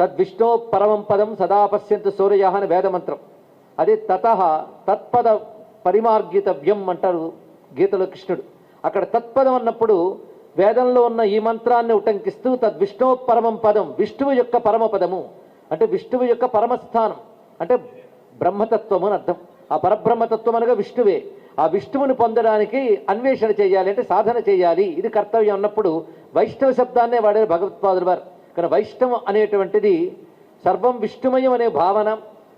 తద్విష్ణో పరమం పదం సదా పశ్యంతు సూర్య అని వేదమంత్రం. అదే తత తత్పద పరిమార్గితవ్యం అంటారు గీతలో కృష్ణుడు. అక్కడ తత్పదం అన్నప్పుడు వేదంలో ఉన్న ఈ మంత్రాన్ని ఉటంకిస్తూ తద్విష్ణో పరమం పదం విష్ణువు యొక్క పరమ పదము అంటే విష్ణువు యొక్క పరమస్థానం అంటే బ్రహ్మతత్వము అని అర్థం. ఆ పరబ్రహ్మతత్వం అనగా విష్ణువే. ఆ విష్ణువుని పొందడానికి అన్వేషణ చేయాలి అంటే సాధన చేయాలి. ఇది కర్తవ్యం అన్నప్పుడు వైష్ణవ శబ్దాన్నే వాడారు భగవత్పాదులు వారు. కానీ వైష్ణవం అనేటువంటిది సర్వం విష్ణుమయం అనే భావన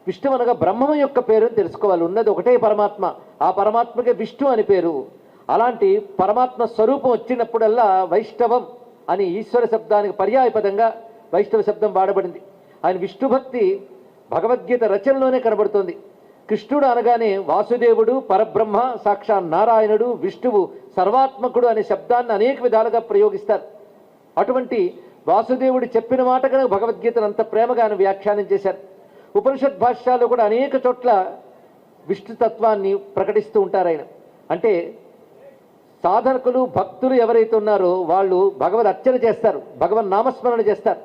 విష్ణు అనగా బ్రహ్మం యొక్క పేరుని తెలుసుకోవాలి. ఉన్నది ఒకటే పరమాత్మ ఆ పరమాత్మకే విష్ణు అని పేరు. అలాంటి పరమాత్మ స్వరూపం వచ్చినప్పుడల్లా వైష్ణవం అని ఈశ్వర శబ్దానికి పర్యాయపదంగా వైష్ణవ శబ్దం వాడబడింది. ఆయన విష్ణు భక్తి భగవద్గీత రచనలోనే కనబడుతుంది. కృష్ణుడు అనగానే వాసుదేవుడు పరబ్రహ్మ సాక్షాత్ నారాయణుడు విష్ణువు సర్వాత్మకుడు అనే శబ్దాన్ని అనేక విధాలుగా ప్రయోగిస్తారు. అటువంటి వాసుదేవుడు చెప్పిన మాట కనుక భగవద్గీతను అంత ప్రేమగా ఆయన వ్యాఖ్యానం చేశారు. ఉపనిషత్ భాష్యాలు కూడా అనేక చోట్ల విష్ణుతత్వాన్ని ప్రకటిస్తూ ఉంటారు ఆయన. అంటే సాధకులు భక్తులు ఎవరైతే ఉన్నారో వాళ్ళు భగవద్ అర్చన చేస్తారు భగవన్ నామస్మరణ చేస్తారు.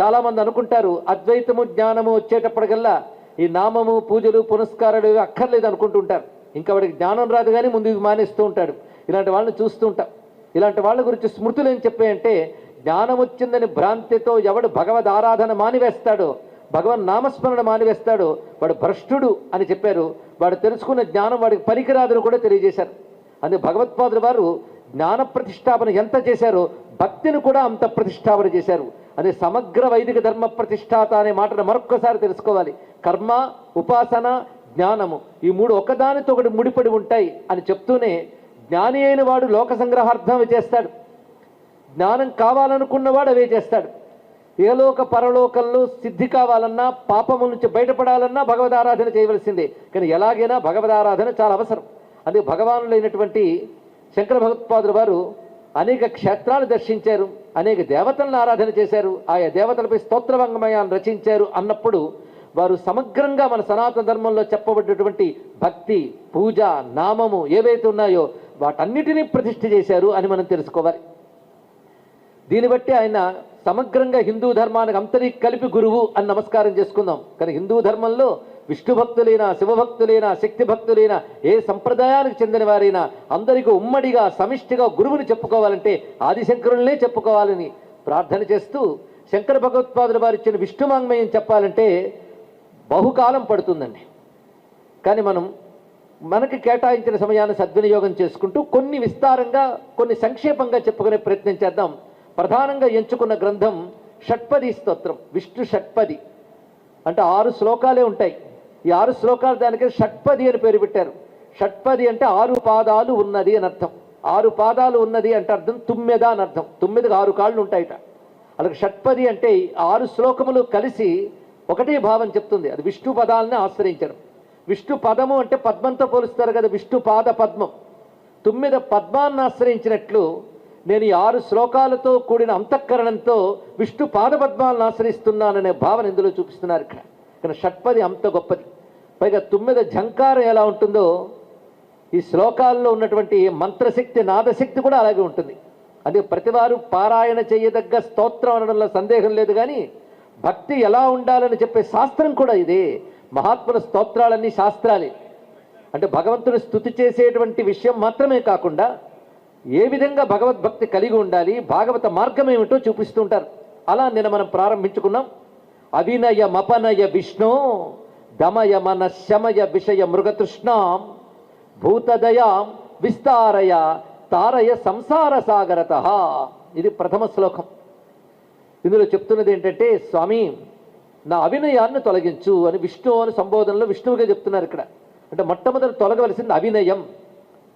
చాలామంది అనుకుంటారు అద్వైతము జ్ఞానము వచ్చేటప్పటికల్లా ఈ నామము పూజలు పునస్కారాలు అక్కర్లేదు అనుకుంటుంటారు ఇంకా వాడికి జ్ఞానం రాదు కానీ ముందు మానేస్తూ ఉంటాడు. ఇలాంటి వాళ్ళని చూస్తూ ఉంటాం. ఇలాంటి వాళ్ళ గురించి స్మృతులు ఏం చెప్పాయంటే జ్ఞానం వచ్చిందని భ్రాంతితో ఎవడు భగవద్ ఆరాధన మానివేస్తాడో భగవన్ నామస్మరణ మానివేస్తాడో వాడు భ్రష్టుడు అని చెప్పారు. వాడు తెలుసుకున్న జ్ఞానం వాడికి పనికిరాదని కూడా తెలియజేశారు. అందుకే భగవత్పాదుల వారు జ్ఞాన ప్రతిష్టాపన ఎంత చేశారో భక్తిని కూడా అంత ప్రతిష్టాపన చేశారు. అదే సమగ్ర వైదిక ధర్మ ప్రతిష్టాత అనే మాటను మరొక్కసారి తెలుసుకోవాలి. కర్మ ఉపాసన జ్ఞానము ఈ మూడు ఒకదానితో ఒకటి ముడిపడి ఉంటాయి అని చెప్తూనే జ్ఞాని అయిన వాడు లోక సంగ్రహార్థం చేస్తాడు. జ్ఞానం కావాలనుకున్నవాడు అవే చేస్తాడు. ఏలోక పరలోకంలో సిద్ధి కావాలన్నా పాపముల నుంచి బయటపడాలన్నా భగవద్ ఆరాధన చేయవలసిందే. కానీ ఎలాగైనా భగవద్ ఆరాధన చాలా అవసరం. అదే భగవానులైనటువంటి శంకర భగవత్పాదుల వారు అనేక క్షేత్రాలు దర్శించారు అనేక దేవతలను ఆరాధన చేశారు ఆయా దేవతలపై స్తోత్రవంగమయాన్ని రచించారు అన్నప్పుడు వారు సమగ్రంగా మన సనాతన ధర్మంలో చెప్పబడినటువంటి భక్తి పూజ నామము ఏవైతే ఉన్నాయో వాటన్నిటినీ ప్రతిష్ఠ చేశారు అని మనం తెలుసుకోవాలి. దీన్ని బట్టి ఆయన సమగ్రంగా హిందూ ధర్మానికి అంతరి కలిపి గురువు అని నమస్కారం చేసుకుందాం. కానీ హిందూ ధర్మంలో విష్ణు భక్తులైనా శివభక్తులైనా శక్తి భక్తులైనా ఏ సంప్రదాయానికి చెందిన వారైనా అందరికీ ఉమ్మడిగా సమిష్టిగా గురువుని చెప్పుకోవాలంటే ఆదిశంకరులనే చెప్పుకోవాలని ప్రార్థన చేస్తూ శంకర భగవత్పాదుల వారు ఇచ్చిన విష్ణుమాంగమయం చెప్పాలంటే బహుకాలం పడుతుందండి. కానీ మనం మనకి కేటాయించిన సమయాన్ని సద్వినియోగం చేసుకుంటూ కొన్ని విస్తారంగా కొన్ని సంక్షేపంగా చెప్పుకునే ప్రయత్నం చేద్దాం. ప్రధానంగా ఎంచుకున్న గ్రంథం షట్పది స్తోత్రం విష్ణు షట్పది. అంటే ఆరు శ్లోకాలే ఉంటాయి. ఈ ఆరు శ్లోకాలు దానికి షట్పది అని పేరు పెట్టారు. షట్పది అంటే ఆరు పాదాలు ఉన్నది అని అర్థం. ఆరు పాదాలు ఉన్నది అంటే అర్థం తుమ్మెద అని అర్థం. తుమ్మెదకు ఆరు కాళ్ళు ఉంటాయిట. అలాగే షట్పది అంటే ఆరు శ్లోకములు కలిసి ఒకటే భావం చెప్తుంది. అది విష్ణు పదాలని ఆశ్రయించడం. విష్ణు పదము అంటే పద్మంతో పోలుస్తారు కదా విష్ణు పాద పద్మం. తుమ్మిద పద్మాన్ని ఆశ్రయించినట్లు నేను ఈ ఆరు శ్లోకాలతో కూడిన అంతఃకరణంతో విష్ణు పాదపద్మాలను ఆశ్రయిస్తున్నాననే భావన ఇందులో చూపిస్తున్నారు ఇక్కడ. కానీ షట్పది అంత గొప్పది. పైగా తుమ్మిద ఝంకారం ఎలా ఉంటుందో ఈ శ్లోకాల్లో ఉన్నటువంటి మంత్రశక్తి నాదశక్తి కూడా అలాగే ఉంటుంది. అదే ప్రతివారు పారాయణ చేయదగ్గ స్తోత్రం అనడంలో సందేహం లేదు కానీ భక్తి ఎలా ఉండాలని చెప్పే శాస్త్రం కూడా ఇదే. మహాత్ముల స్తోత్రాలన్నీ శాస్త్రాలే. అంటే భగవంతుని స్థుతి చేసేటువంటి విషయం మాత్రమే కాకుండా ఏ విధంగా భగవద్భక్తి కలిగి ఉండాలి భాగవత మార్గం ఏమిటో చూపిస్తుంటారు. అలా నిన్న మనం ప్రారంభించుకున్నాం. అవినయ మపనయ విష్ణు దమయ మన శమయ విషయ మృగతృష్ణాం భూతదయాం విస్తారయ తారయ సంసార సాగరత. ఇది ప్రథమ శ్లోకం. ఇందులో చెప్తున్నది ఏంటంటే స్వామి నా అవినయాన్ని తొలగించు అని విష్ణు అని సంబోధనలో విష్ణువుగా చెప్తున్నారు ఇక్కడ. అంటే మొట్టమొదటి తొలగవలసింది అవినయం.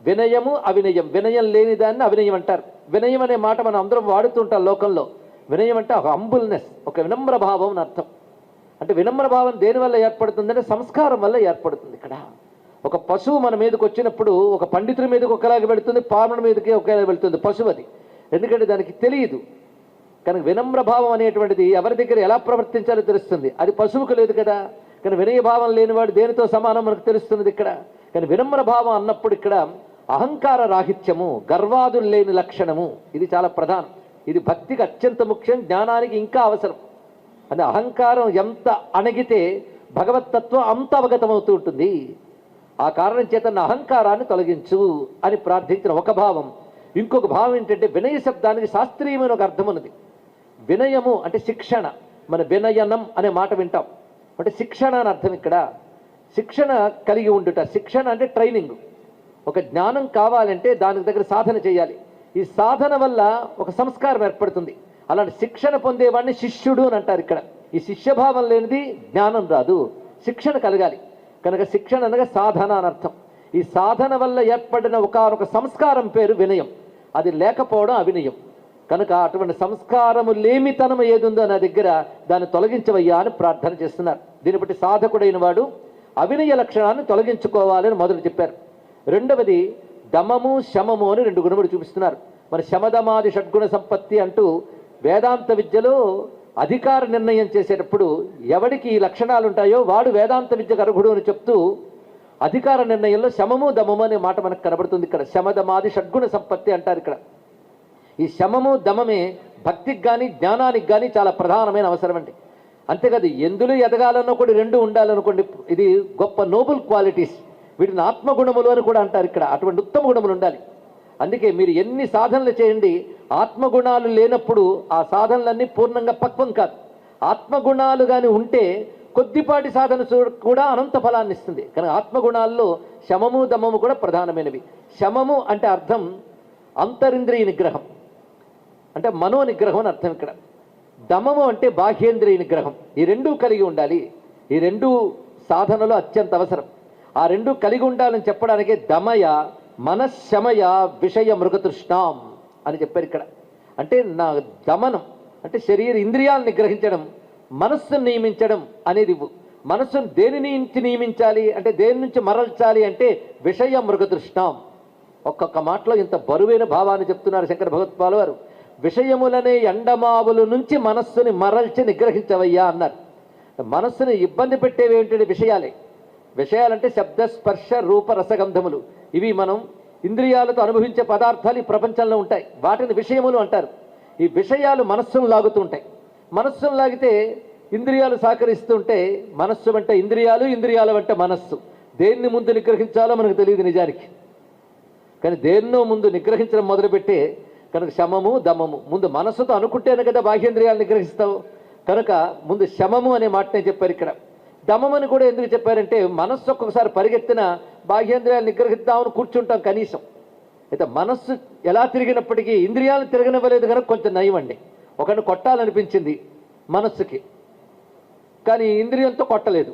వినయము అవినయం. వినయం లేని దాన్ని అవినయం అంటారు. వినయం అనే మాట మనం అందరం వాడుతుంటాం లోకంలో. వినయం అంటే ఒక అంబుల్నెస్ ఒక వినమ్ర భావం అని అర్థం. అంటే వినమ్ర భావం దేనివల్ల ఏర్పడుతుందంటే సంస్కారం వల్ల ఏర్పడుతుంది ఇక్కడ. ఒక పశువు మన మీదకి వచ్చినప్పుడు ఒక పండితుడి మీదకి ఒకలాగా వెళుతుంది పాముడి మీదకి ఒకేలా వెళుతుంది పశువు అది. ఎందుకంటే దానికి తెలియదు. కనుక వినమ్ర భావం అనేటువంటిది ఎవరి దగ్గర ఎలా ప్రవర్తించాలో తెలుస్తుంది. అది పశువుకు లేదు కదా. కానీ వినయ భావం లేనివాడు దేనితో సమానం మనకు తెలుస్తున్నది ఇక్కడ? కానీ వినమ్ర భావం అన్నప్పుడు ఇక్కడ అహంకార రాహిత్యము గర్వాదులు లేని లక్షణము ఇది చాలా ప్రధానం. ఇది భక్తికి అత్యంత ముఖ్యం జ్ఞానానికి ఇంకా అవసరం. అంటే అహంకారం ఎంత అణగితే భగవతత్వం అంత అవగతమవుతూ ఉంటుంది. ఆ కారణం చేత నా అహంకారాన్ని తొలగించు అని ప్రార్థించిన ఒక భావం. ఇంకొక భావం ఏంటంటే వినయ శబ్దానికి శాస్త్రీయమైన ఒక అర్థం ఉన్నది. వినయము అంటే శిక్షణ. మన వినయనం అనే మాట వింటాం. అంటే శిక్షణ అని అర్థం ఇక్కడ. శిక్షణ కలిగి ఉండుట. శిక్షణ అంటే ట్రైనింగ్. ఒక జ్ఞానం కావాలంటే దానికి దగ్గర సాధన చేయాలి. ఈ సాధన వల్ల ఒక సంస్కారం ఏర్పడుతుంది. అలాంటి శిక్షణ పొందేవాడిని శిష్యుడు అని అంటారు ఇక్కడ. ఈ శిష్యభావం లేనిది జ్ఞానం రాదు. శిక్షణ కలగాలి. కనుక శిక్షణ అనగా సాధన అనర్థం ఈ సాధన వల్ల ఏర్పడిన ఒకనొక సంస్కారం పేరు వినయం. అది లేకపోవడం అవినయం. కనుక అటువంటి సంస్కారము లేమితనం ఏదుందో నా దగ్గర దాన్ని తొలగించవయ్యా అని ప్రార్థన చేస్తున్నారు. దీన్ని బట్టి సాధకుడైన వాడు అవినయ లక్షణాన్ని తొలగించుకోవాలని మొదలు చెప్పారు. రెండవది దమము శమము అని రెండు గుణములు చూపిస్తున్నారు. మన శమదమాది షడ్గుణ సంపత్తి అంటూ వేదాంత విద్యలో అధికార నిర్ణయం చేసేటప్పుడు ఎవడికి ఈ లక్షణాలు ఉంటాయో వాడు వేదాంత విద్యకు అర్హుడు అని చెప్తూ అధికార నిర్ణయంలో శమము దమము అనే మాట మనకు కనబడుతుంది ఇక్కడ. శమదమాది షడ్గుణ సంపత్తి అంటారు ఇక్కడ. ఈ శమము దమమే భక్తికి కానీ జ్ఞానానికి కానీ చాలా ప్రధానమైన అవసరం అండి. అంతేకాదు ఎందులో ఎదగాలన్నా కూడా రెండు ఉండాలనుకోండి ఇది గొప్ప నోబుల్ క్వాలిటీస్. వీటిని ఆత్మగుణములు అని కూడా అంటారు ఇక్కడ. అటువంటి ఉత్తమ గుణములు ఉండాలి. అందుకే మీరు ఎన్ని సాధనలు చేయండి ఆత్మగుణాలు లేనప్పుడు ఆ సాధనలన్నీ పూర్ణంగా పక్వం కాదు. ఆత్మగుణాలు కానీ ఉంటే కొద్దిపాటి సాధన చూ- కూడా అనంత ఫలాన్ని ఇస్తుంది. కానీ ఆత్మగుణాల్లో శమము దమము కూడా ప్రధానమైనవి. శమము అంటే అర్థం అంతరింద్రియ నిగ్రహం. అంటే మనో నిగ్రహం అని అర్థం ఇక్కడ. దమము అంటే బాహ్యేంద్రియ నిగ్రహం. ఈ రెండూ కలిగి ఉండాలి. ఈ రెండు సాధనలు అత్యంత అవసరం. ఆ రెండు కలిగి ఉండాలని చెప్పడానికే దమయ మనశ్శమయ విషయ మృగతృష్ణాం అని చెప్పారు ఇక్కడ. అంటే నా దమనం అంటే శరీర ఇంద్రియాలను నిగ్రహించడం మనస్సును నియమించడం అనేది మనస్సును దేని నుంచి నియమించాలి అంటే దేని నుంచి మరల్చాలి అంటే విషయ మృగతృష్ణాం. ఒక్కొక్క మాటలో ఇంత బరువైన భావాన్ని చెప్తున్నారు శంకర భగవత్పాల్ వారు. విషయములనే ఎండమావుల నుంచి మనస్సుని మరల్చి నిగ్రహించవయ్యా అన్నారు. మనస్సుని ఇబ్బంది పెట్టేవి ఏంటంటే విషయాలే. విషయాలంటే శబ్ద స్పర్శ రూప రసగంధములు. ఇవి మనం ఇంద్రియాలతో అనుభవించే పదార్థాలు ఈ ప్రపంచంలో ఉంటాయి. వాటిని విషయములు అంటారు. ఈ విషయాలు మనస్సును లాగుతూ ఉంటాయి. మనస్సును లాగితే ఇంద్రియాలు సహకరిస్తుంటే మనస్సు వెంట ఇంద్రియాలు ఇంద్రియాల వెంట మనస్సు. దేన్ని ముందు నిగ్రహించాలో మనకు తెలియదు నిజానికి. కానీ దేన్నో ముందు నిగ్రహించడం మొదలుపెట్టే కనుక శమము దమము. ముందు మనస్సుతో అనుకుంటేనే కదా బాహ్యేంద్రియాలు నిగ్రహిస్తావు. కనుక ముందు శమము అనే మాటనే చెప్పారు ఇక్కడ. దమమని కూడా ఎందుకు చెప్పారంటే మనస్సు ఒక్కొక్కసారి పరిగెత్తిన బాహ్యేంద్రియాలు నిగ్రహిద్దామని కూర్చుంటాం కనీసం. అయితే మనస్సు ఎలా తిరిగినప్పటికీ ఇంద్రియాలు తిరగనివ్వలేదు కనుక కొంచెం నయమండి. ఒకరిని కొట్టాలనిపించింది మనస్సుకి. కానీ ఇంద్రియంతో కొట్టలేదు.